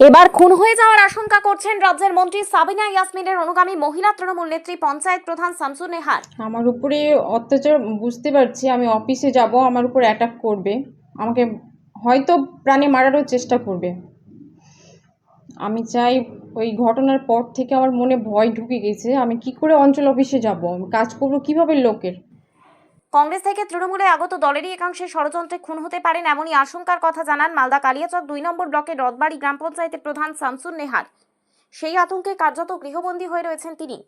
এবার খুন হয়ে যাওয়ার আশঙ্কা করছেন রাজ্যের মন্ত্রী সাবিনা ইয়াসমিনের অনুগামী মহিলা তৃণমূল নেত্রী পঞ্চায়েত প্রধান শামসুন নেহার। আমার উপরে অত্যাচার, বুঝতে পারছি, আমি অফিসে যাব, আমার উপর অ্যাটাক করবে। আমাকে হয়তো প্রাণে মারারও চেষ্টা করবে। আমি চাই ওই ঘটনার পর থেকে আমার মনে ভয় ঢুকে গেছে। আমি কি করে অঞ্চল অফিসে যাব? কাজ করব কীভাবে লোকের? কংগ্রেস থেকে তৃণমূলে আগত দলেরই একাংশে ষড়যন্ত্রে খুন হতে পারেন এমনই আশঙ্কার কথা জানান মালদা কালিয়াচক দুই নম্বর ব্লকের রথবাড়ি গ্রাম পঞ্চায়েতের প্রধান শামসুন নেহার। সেই আতঙ্কে কার্যত গৃহবন্দী হয়ে রয়েছেন তিনি।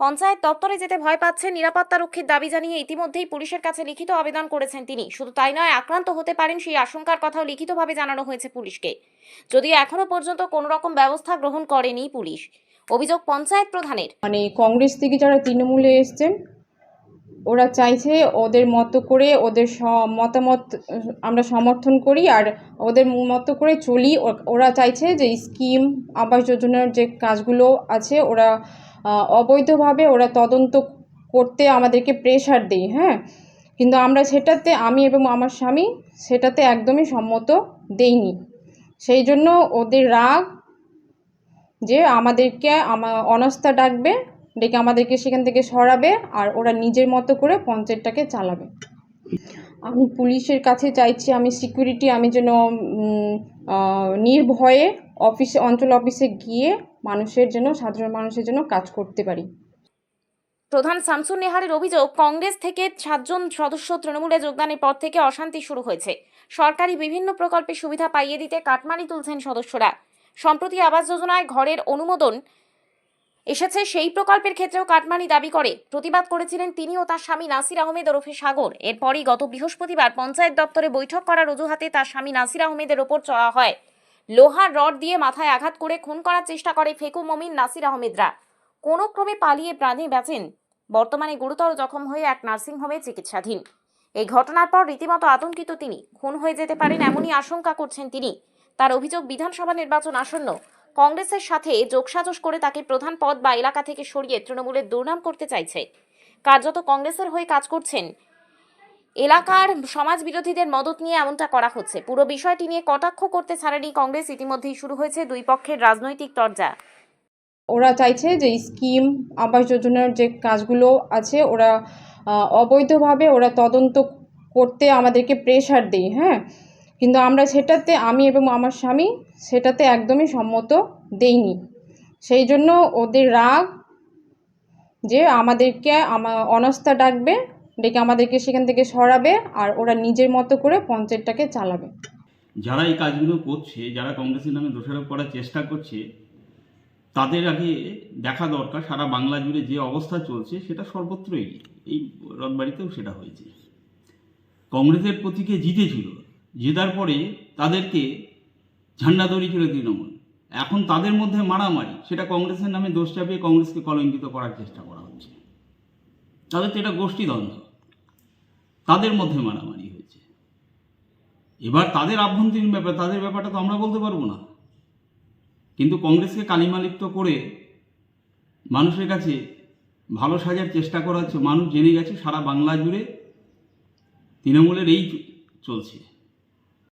পঞ্চায়েত দপ্তরে যেতে ভয় পাচ্ছেন নিরাপত্তা রক্ষীর দাবি জানিয়ে ইতিমধ্যেই পুলিশের কাছে লিখিত আবেদন করেছেন তিনি। শুধু তাই নয়, আক্রান্ত হতে পারেন সেই আশঙ্কার কথাও লিখিতভাবে জানানো হয়েছে পুলিশকে। যদিও এখনও পর্যন্ত কোনো রকম ব্যবস্থা গ্রহণ করেনি পুলিশ। অভিযোগ পঞ্চায়েত প্রধানের। মানে কংগ্রেস থেকে যারা তৃণমূলে এসছেন ওরা চাইছে ওদের মতো করে ওদের মতামত, আমরা সমর্থন করি আর ওদের মতো করে চলি। ওরা চাইছে যে স্কিম, আবাস যোজনার যে কাজগুলো আছে, ওরা অবৈধভাবে ওরা তদন্ত করতে আমাদেরকে প্রেশার দেয় হ্যাঁ? কিন্তু আমরা সেটাতে, আমি এবং আমার স্বামী সেটাতে একদমই সম্মত দেইনি। সেই জন্য ওদের রাগ যে আমাদেরকে আমা, অনাস্থা ডাকবে ডেকে আমাদেরকে সেখান থেকে সরাবে আর ওরা নিজের মতো করে পঞ্চায়েতটাকে চালাবে। আমি পুলিশের কাছে চাইছি, আমি সিকিউরিটি আমি যেন নির্ভয়ে অফিসে, অঞ্চল অফিসে গিয়ে মানুষের জন্য সাধারণ মানুষের জন্য কাজ করতে পারি। প্রধান শামসুন নেহারের অভিযোগ, কংগ্রেস থেকে সাতজন সদস্য তৃণমূলে যোগদানের পর থেকে অশান্তি শুরু হয়েছে। সরকারি বিভিন্ন প্রকল্পের সুবিধা পাইয়ে দিতে কাটমানি তুলছেন সদস্যরা। সম্প্রতি আবাস যোজনায় ঘরের অনুমোদন এসেছে সেই প্রকল্পের ক্ষেত্রেও কাটমানি দাবি করে। প্রতিবাদ করেছিলেন তিনি ও তার স্বামী নাসির আহমেদ ওরফে সাগর। এরপরই গত বৃহস্পতিবার পঞ্চায়েত দপ্তরে বৈঠক করার অজুহাতে তার স্বামী নাসির আহমেদের ওপর চড়া হয়। লোহার রড দিয়ে মাথায় আঘাত করে খুন করার চেষ্টা করে ফেকু মমিন নাসির আহমেদরা। কোনো ক্রমে পালিয়ে প্রাণে বেঁচেন। বর্তমানে গুরুতর জখম হয়ে এক নার্সিংহোমে চিকিৎসাধীন। এই ঘটনার পর রীতিমতো আতঙ্কিত তিনি। খুন হয়ে যেতে পারেন এমনই আশঙ্কা করছেন তিনি। তার অভিযোগ বিধানসভা নির্বাচন আসন্ন। কংগ্রেসের সাথে যোগসাজশ করে তাকে প্রধান পদ বা এলাকা থেকে সরিয়ে তৃণমূলের দুর্নাম করতে চাইছে। কার্যত কংগ্রেসের হয়ে কাজ করছেন। এলাকার সমাজ বিরোধীদের মদত নিয়ে এমনটা করা হচ্ছে। পুরো বিষয়টি নিয়ে কটাক্ষ করতে ছাড়েনি কংগ্রেস। ইতিমধ্যেই শুরু হয়েছে দুই পক্ষের রাজনৈতিক তরজা। ওরা চাইছে যে স্কিম, আবাস যোজনার যে কাজগুলো আছে, ওরা অবৈধভাবে ওরা তদন্ত করতে আমাদেরকে প্রেশার দেয় হ্যাঁ? কিন্তু আমরা সেটাতে, আমি এবং আমার স্বামী সেটাতে একদমই সম্মত দেইনি। সেই জন্য ওদের রাগ যে আমাদেরকে আমা, অনাস্থা ডাকবে, ডেকে আমাদেরকে সেখান থেকে সরাবে আর ওরা নিজের মতো করে পঞ্চায়েতটাকে চালাবে। যারা এই কাজগুলো করছে, যারা কংগ্রেসের নামে দোষারোপ করার চেষ্টা করছে, তাদের আগে দেখা দরকার সারা বাংলা জুড়ে যে অবস্থা চলছে, সেটা সর্বত্রই এই রথবাড়িতেও সেটা হয়েছে। কংগ্রেসের প্রতীকে জিতেছিল। জেতার পরে তাদেরকে ঝান্ডা দড়িয়েছিল তৃণমূল। এখন তাদের মধ্যে মারামারি, সেটা কংগ্রেসের নামে দোষ চাপিয়ে কংগ্রেসকে কলঙ্কিত করার চেষ্টা করা হচ্ছে। তাদের তো এটা গোষ্ঠীদ্বন্দ্ব তাদের মধ্যে মারামারি হয়েছে। এবার তাদের আভ্যন্তরীণ ব্যাপার, তাদের ব্যাপারটা তো আমরা বলতে পারব না। কিন্তু কংগ্রেসকে কালিমালিপ্ত করে মানুষের কাছে ভালো সাজার চেষ্টা করা হচ্ছে। মানুষ জেনে গেছে, সারা বাংলা জুড়ে তৃণমূলের এই চলছে।